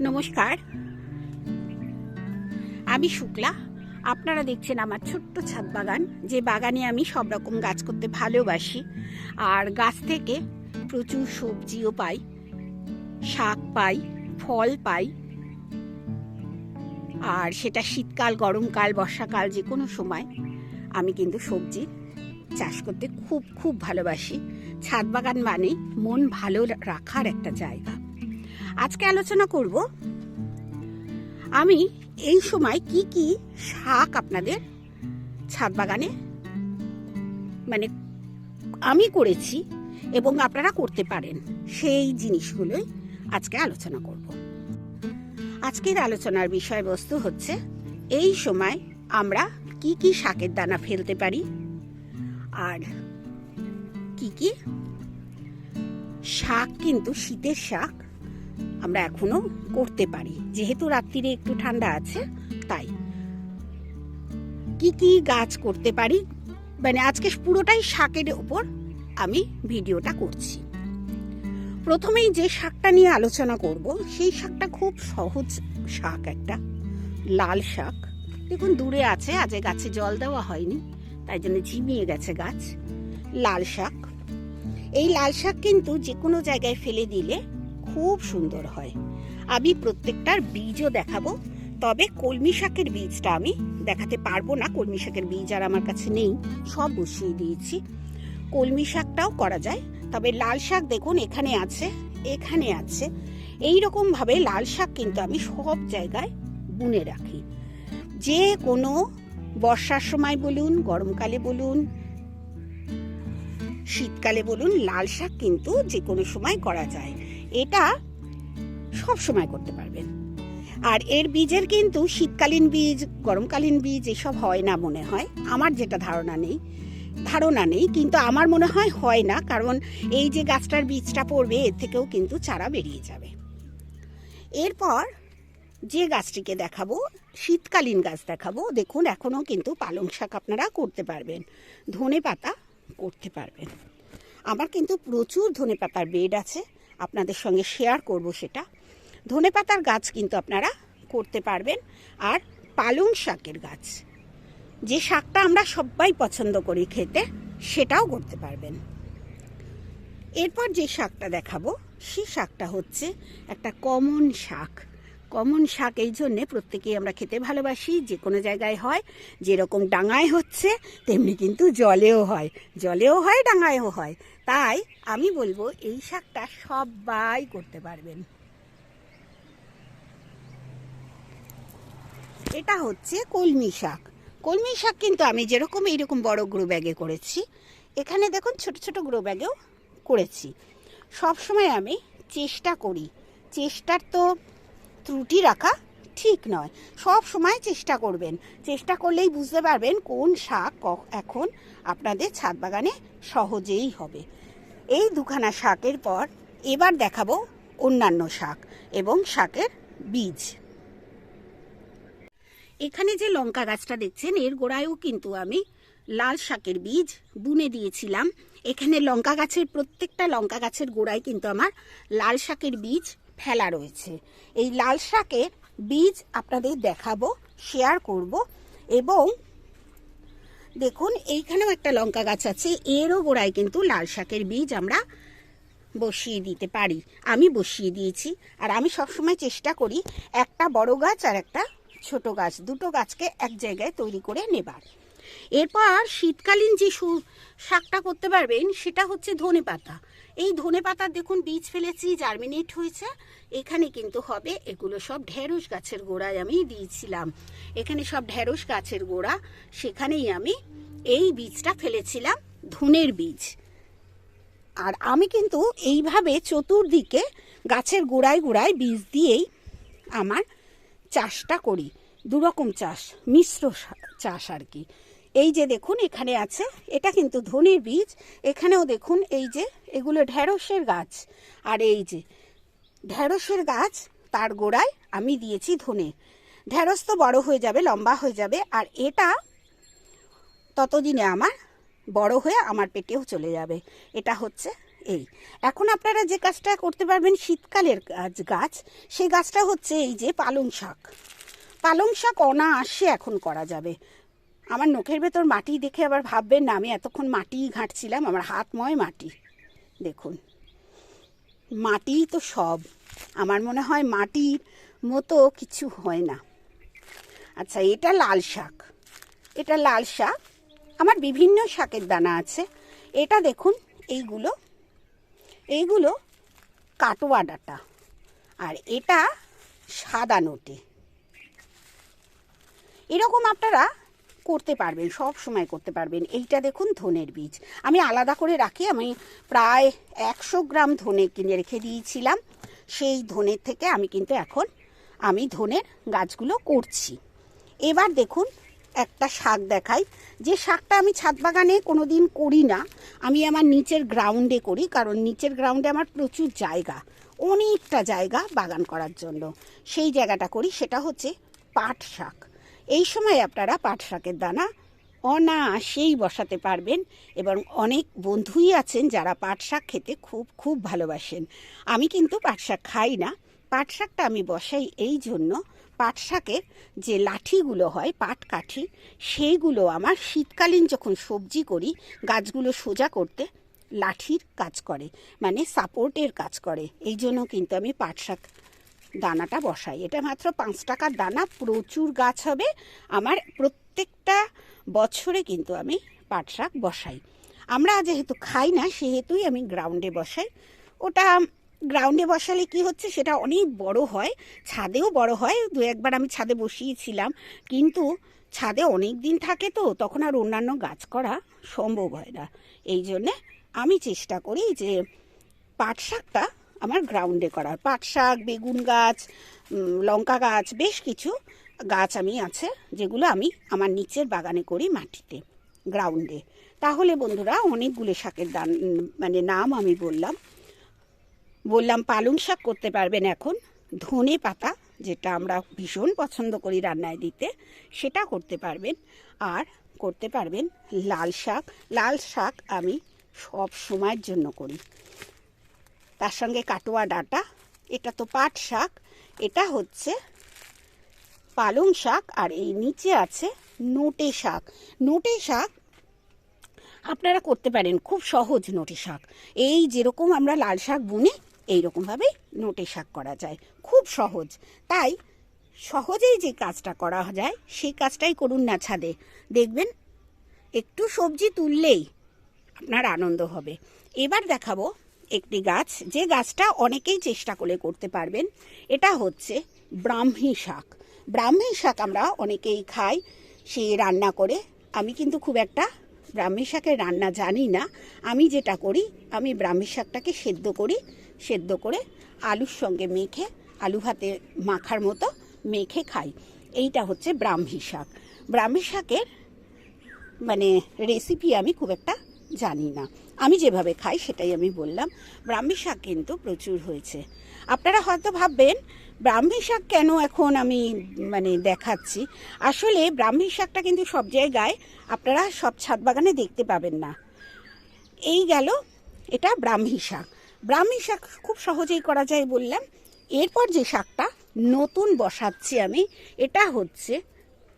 নমস্কার। আমি শুক্লা, আপনারা দেখছেন আমার ছোট্ট ছাদ বাগান, যে বাগানে আমি সব রকম গাছ করতে ভালোবাসি। আর গাছ থেকে প্রচুর সবজিও পাই, শাক পাই, ফল পাই। আর সেটা শীতকাল, গরমকাল, বর্ষাকাল যে কোনো সময় আমি কিন্তু সবজি চাষ করতে খুব খুব ভালোবাসি। ছাদ বাগান মানে মন ভালো রাখার একটা জায়গা। আজকে আলোচনা করব আমি এই সময় কি কি শাক আপনাদের ছাদ বাগানে মানে আমি করেছি এবং আপনারা করতে পারেন, সেই জিনিসগুলোই আজকে আলোচনা করব। আজকের আলোচনার বিষয়বস্তু হচ্ছে, এই সময় আমরা কি কি শাকের দানা ফেলতে পারি, আর কি কি শাক কিন্তু শীতের শাক আমরা এখনও করতে পারি। যেহেতু রাত্রিরে একটু ঠান্ডা আছে, তাই। কি কি গাছ করতে পারি? মানে আজকে পুরোটাই শাকের উপর আমি ভিডিওটা করছি। প্রথমেই যে শাকটা নিয়ে আলোচনা করব, সেই শাকটা খুব সহজ শাক একটা। লাল শাক। দেখুন, দূরে আছে, আজ গাছে জল দেওয়া হয়নি, তাই জন্য ঝিমিয়ে গেছে গাছ। লাল শাক। এই লাল শাক কিন্তু যে কোনো জায়গায় ফেলে দিলে খুব সুন্দর হয়। আমি প্রত্যেকটার বীজও দেখাবো, তবে কলমি শাকের বীজটা আমি দেখাতে পারব না। কলমি শাকের বীজ আর আমার কাছে নেই, সব বসিয়ে দিয়েছি। কলমি শাকটাও করা যায়, তবে লাল শাক দেখুন, এখানে আছে এখানে আছে। এই রকম ভাবে লাল শাক কিন্তু আমি সব জায়গায় বুনে রাখি। যে কোনো বর্ষার সময় বলুন, গরমকালে বলুন, শীতকালে বলুন, লাল শাক কিন্তু যে কোনো সময় করা যায়। এটা সব সময় করতে পারবেন। আর এর বীজের কিন্তু শীতকালীন বীজ, গরমকালীন বীজ এসব হয় না মনে হয়। আমার যেটা ধারণা নেই ধারণা নেই, কিন্তু আমার মনে হয় হয় না, কারণ এই যে গাছটার বীজটা পড়বে, এর থেকেও কিন্তু চারা বেরিয়ে যাবে। এরপর যে গাছটিকে দেখাবো, শীতকালীন গাছ দেখাবো, দেখুন এখনও কিন্তু পালং শাক আপনারা করতে পারবেন ধনে পাতা করতে পারবেন। আমার কিন্তু প্রচুর ধনে পাতার বেড আছে আপনাদের সঙ্গে শেয়ার করব সেটা। ধনে পাতার গাছ কিন্তু আপনারা করতে পারবেন। আর পালং শাকের গাছ, যে শাকটা আমরা সবাই পছন্দ করি খেতে, সেটাও করতে পারবেন। এরপর যে শাকটা দেখাবো সেই শাকটা হচ্ছে একটা কমন শাক। কমন শাক এই জন্যে প্রত্যেকেই আমরা খেতে ভালোবাসি, যে কোনো জায়গায় হয়, যেরকম ডাঙায় হচ্ছে, তেমনি কিন্তু জলেও হয়। জলেও হয়, ডাঙায়ও হয়। তাই আমি বলব এই শাকটা সবাই করতে পারবেন। এটা হচ্ছে কলমি শাক। কলমি শাক কিন্তু আমি যেরকম এইরকম বড় গ্রো ব্যাগে করেছি, এখানে দেখুন ছোট ছোট গ্রো ব্যাগেও করেছি। সব সময় আমি চেষ্টা করি। চেষ্টার তো ত্রুটি রাখা ঠিক নয়। সব সময় চেষ্টা করবেন। চেষ্টা করলেই বুঝতে পারবেন কোন শাক এখন আপনাদের ছাদ বাগানে সহজেই হবে। এই দুখানা শাকের পর এবার দেখাবো অন্যান্য শাক এবং শাকের বীজ। এখানে যে লঙ্কা গাছটা দেখছেন, এর গোড়ায়ও কিন্তু আমি লাল শাকের বীজ বুনে দিয়েছিলাম। এখানে লঙ্কা গাছের প্রত্যেকটা লঙ্কা গাছের গোড়ায় কিন্তু আমার লাল শাকের বীজ ফেলা রয়েছে। এই লাল শাকের বীজ আপনাদের দেখাবো শেয়ার করব এবং দেখুন, এইখানেও একটা লঙ্কা গাছ আছে, এরও গোড়ায় কিন্তু লাল শাকের বীজ আমরা বসিয়ে দিতে পারি। আমি বসিয়ে দিয়েছি আর আমি সবসময় চেষ্টা করি একটা বড় গাছ আর একটা ছোট গাছ, দুটো গাছকে এক জায়গায় তৈরি করে নেবার। এরপর শীতকালীন যে শাকটা করতে পারবেন, সেটা হচ্ছে ধনে পাতা। এই ধনে পাতার দেখুন, বীজ ফেলেছি জার্মিনেট হয়েছে। এখানে কিন্তু হবে, এগুলো সব ঢেঁড়স গাছের গোড়ায় আমি দিয়েছিলাম। এখানে সব ঢেঁড়স গাছের গোড়া, সেখানেই আমি এই বীজটা ফেলেছিলাম, ধনের বীজ। আর আমি কিন্তু এইভাবে চতুর্দিকে গাছের গোড়ায় গোড়ায় বীজ দিয়েই আমার চাষটা করি। দুরকম চাষ, মিশ্র চাষ আর কি। এই যে দেখুন, এখানে আছে, এটা কিন্তু ধনের বীজ। এখানেও দেখুন, এই যে এগুলো ঢেঁড়সের গাছ। আর এই যে ঢেঁড়সের গাছ, তার গোড়ায় আমি দিয়েছি ধনে। ঢেঁড়স তো বড় হয়ে যাবে, লম্বা হয়ে যাবে, আর এটা ততদিনে আমার বড় হয়ে আমার পেটেও চলে যাবে। এটা হচ্ছে এই। এখন আপনারা যে কাজটা করতে পারবেন শীতকালের গাছ গাছ, সেই গাছটা হচ্ছে এই যে পালং শাক। পালং শাক অনায়াসে এখন করা যাবে। আমার নখের ভেতর মাটি দেখে আবার ভাববেন না, আমি এতক্ষণ মাটি ঘাঁটছিলাম, আমার হাতময় মাটি। দেখুন মাটি তো সব। আমার মনে হয় মাটির মতো কিছু হয় না। আচ্ছা এটা লাল শাক। এটা লাল শাক। আমার বিভিন্ন শাকের দানা আছে। এটা দেখুন, এইগুলো এইগুলো কাটোয়া ডাটা। আর এটা সাদা নোটে। এরকম আপনারা করতে পারবেন, সব সময় করতে পারবেন। এইটা দেখুন ধনের বীজ। আমি আলাদা করে রাখি, আমি প্রায় একশো গ্রাম ধনে কিনে রেখে দিয়েছিলাম। সেই ধনের থেকে আমি কিন্তু এখন আমি ধনের গাছগুলো করছি। এবার দেখুন, একটা শাক দেখাই। যে শাকটা আমি ছাদ বাগানে কোনো দিন করি না, আমি আমার নিচের গ্রাউন্ডে করি, কারণ নিচের গ্রাউন্ডে আমার প্রচুর জায়গা, অনেকটা জায়গা বাগান করার জন্য। সেই জায়গাটা করি, সেটা হচ্ছে পাট শাক। এই সময় আপনারা পাট শাকের দানা অনায়াসেই বসাতে পারবেন এবং অনেক বন্ধুই আছেন যারা পাট শাক খেতে খুব খুব ভালোবাসেন। আমি কিন্তু পাট শাক খাই না। পাট শাকটা আমি বসাই এই জন্য পাট শাকের যে লাঠিগুলো হয়, পাট কাঠি, সেইগুলো আমার শীতকালীন যখন সবজি করি, গাছগুলো সোজা করতে লাঠির কাজ করে মানে সাপোর্টের কাজ করে। এই জন্য কিন্তু আমি পাট শাক দানাটা বসাই। এটা মাত্র পাঁচ টাকার দানা, প্রচুর গাছ হবে। আমার প্রত্যেকটা বছরে কিন্তু আমি পাট শাক বসাই। আমরা যেহেতু খাই না, সেহেতুই আমি গ্রাউন্ডে বসাই। ওটা গ্রাউন্ডে বসালে কি হচ্ছে, সেটা অনেক বড় হয়। ছাদেও বড় হয়। দু একবার আমি ছাদে বসিয়েছিলাম। কিন্তু ছাদে অনেক দিন থাকে তো, তখন আর অন্যান্য গাছ করা সম্ভব হয় না। এই জন্যে আমি চেষ্টা করি যে পাট শাকটা আমার গ্রাউন্ডে করার। পাট শাক বেগুন গাছ লঙ্কা গাছ, বেশ কিছু গাছ আমি আছে, যেগুলো আমি আমার নিচের বাগানে করি মাটিতে গ্রাউন্ডে তাহলে বন্ধুরা, অনেকগুলো শাকের দান মানে নাম আমি বললাম। বললাম, পালং শাক করতে পারবেন এখন। ধনে পাতা, যেটা আমরা ভীষণ পছন্দ করি রান্নায় দিতে, সেটা করতে পারবেন। আর করতে পারবেন লাল শাক। লাল শাক আমি সব সময়ের জন্য করি। তার সঙ্গে কাটোয়া ডাঁটা, এটা তো পাট শাক, এটা হচ্ছে পালং শাক, আর এই নিচে আছে নোটে শাক। নোটে শাক আপনারা করতে পারেন, খুব সহজ নোটে শাক। এই যেরকম আমরা লাল শাক বুনি এইরকমভাবে নোটে শাক করা যায়। খুব সহজ। তাই সহজেই যে কাজটা করা যায়, সেই কাজটাই করুন না ছাদে। দেখবেন একটু সবজি তুললেই আপনার আনন্দ হবে। এবার দেখাবো একটি গাছ, যে গাছটা অনেকেই চেষ্টা করে করতে পারবেন, এটা হচ্ছে ব্রাহ্মী শাক। ব্রাহ্মী শাক আমরা অনেকেই খাই, সে রান্না করে। আমি কিন্তু খুব একটা ব্রাহ্মী শাকের রান্না জানি না। আমি যেটা করি, আমি ব্রাহ্মী শাকটাকে সেদ্ধ করি, সেদ্ধ করে আলুর সঙ্গে মেখে, আলু ভাতে মাখার মতো মেখে খাই। এইটা হচ্ছে ব্রাহ্মী শাক। ব্রাহ্মী শাকের মানে রেসিপি আমি খুব একটা জানি না। আমি যেভাবে খাই সেটাই আমি বললাম। ব্রাহ্মী শাক কিন্তু প্রচুর হয়েছে। আপনারা হয়তো ভাববেন, ব্রাহ্মী শাক কেন এখন আমি মানে দেখাচ্ছি? আসলে ব্রাহ্মী শাকটা কিন্তু সব জায়গায় আপনারা সব ছাদ বাগানে দেখতে পাবেন না। এই গেল, এটা ব্রাহ্মী শাক। ব্রাহ্মী শাক খুব সহজেই করা যায় বললাম। এরপর যে শাকটা নতুন বসাচ্ছি আমি, এটা হচ্ছে,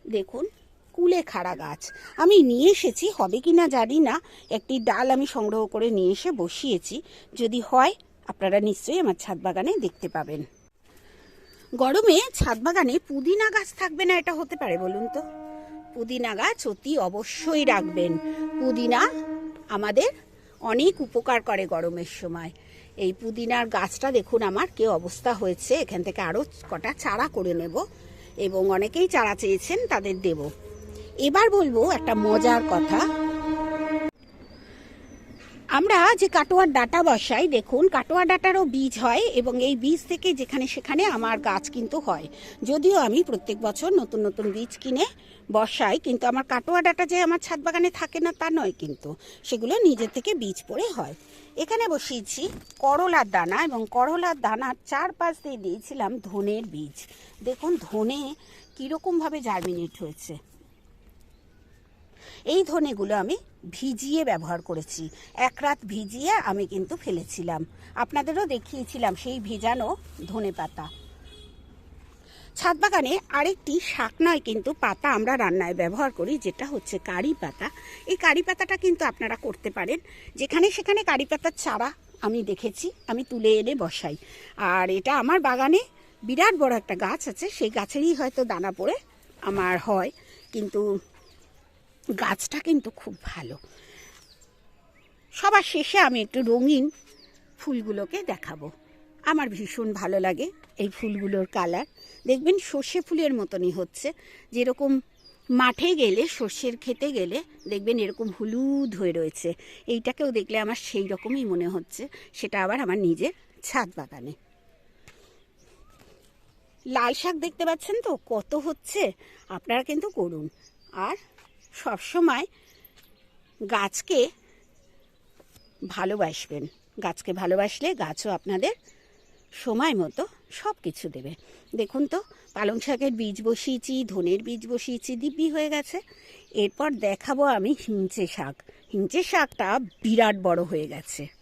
দেখুন কুলেখাড়া গাছ। আমি নিয়ে এসেছি, হবে কি না জানি না। একটি ডাল আমি সংগ্রহ করে নিয়ে এসে বসিয়েছি। যদি হয়, আপনারা নিশ্চয়ই আমার ছাদ বাগানে দেখতে পাবেন। গরমে ছাদ বাগানে পুদিনা গাছ থাকবে না, এটা হতে পারে, বলুন তো? পুদিনা গাছ অতি অবশ্যই রাখবেন। পুদিনা আমাদের অনেক উপকার করে গরমের সময়। এই পুদিনার গাছটা দেখুন আমার কি অবস্থা হয়েছে। এখান থেকে আরও কটা চারা করে নেব এবং অনেকেই চারা চেয়েছেন তাদের দেব। এবার বলব একটা মজার কথা। আমরা যে কাটোয়ার ডাটা বসাই, দেখুন কাটোয়া ডাটারও বীজ হয় এবং এই বীজ থেকে যেখানে সেখানে আমার গাছ কিন্তু হয়। যদিও আমি প্রত্যেক বছর নতুন নতুন বীজ কিনে বসাই, কিন্তু আমার কাটোয়া ডাটা যে আমার ছাদ বাগানে থাকে না, তা নয় কিন্তু। সেগুলো নিজে থেকে বীজ পড়ে হয়। এখানে বসিয়েছি করলার দানা এবং করলার দানার চারপাশ দিয়ে দিয়েছিলাম ধনের বীজ। দেখুন, ধনে কীরকমভাবে জার্মিনেট হয়েছে। এই ধনেগুলো আমি ভিজিয়ে ব্যবহার করেছি। এক রাত ভিজিয়ে আমি কিন্তু ফেলেছিলাম। আপনাদেরও দেখিয়েছিলাম সেই ভেজানো ধনে পাতা। ছাদ বাগানে আরেকটি শাক নয় কিন্তু পাতা আমরা রান্নায় ব্যবহার করি, যেটা হচ্ছে কারি পাতা। এই কারি পাতাটা কিন্তু আপনারা করতে পারেন। যেখানে সেখানে কারি পাতার চারা আমি দেখেছি, আমি তুলে এনে বসাই। আর এটা আমার বাগানে বিরাট বড় একটা গাছ আছে, সেই গাছেরই হয়তো দানা পড়ে আমার হয়। কিন্তু গাছটা কিন্তু খুব ভালো। সবার শেষে আমি একটু রঙিন ফুলগুলোকে দেখাবো। আমার ভীষণ ভালো লাগে এই ফুলগুলোর কালার। দেখবেন সর্ষে ফুলের মতনই হচ্ছে। যেরকম মাঠে গেলে, সর্ষের খেতে গেলে দেখবেন এরকম হলুদ হয়ে রয়েছে। এইটাকেও দেখলে আমার সেই রকমই মনে হচ্ছে। সেটা আবার আমার নিজের ছাদ বাগানে। লাল শাক দেখতে পাচ্ছেন তো? কত হচ্ছে? আপনারা কিন্তু করুন। আর সবসময় গাছকে ভালোবাসবেন। গাছকে ভালোবাসলে গাছও আপনাদের সময় মতো সব কিছু দেবে। দেখুন তো, পালং শাকের বীজ বসিয়েছি, ধনের বীজ বসিয়েছি, দিব্যি হয়ে গেছে। এরপর দেখাবো আমি হিঞ্চে শাক। হিঞ্চে শাকটা বিরাট বড় হয়ে গেছে।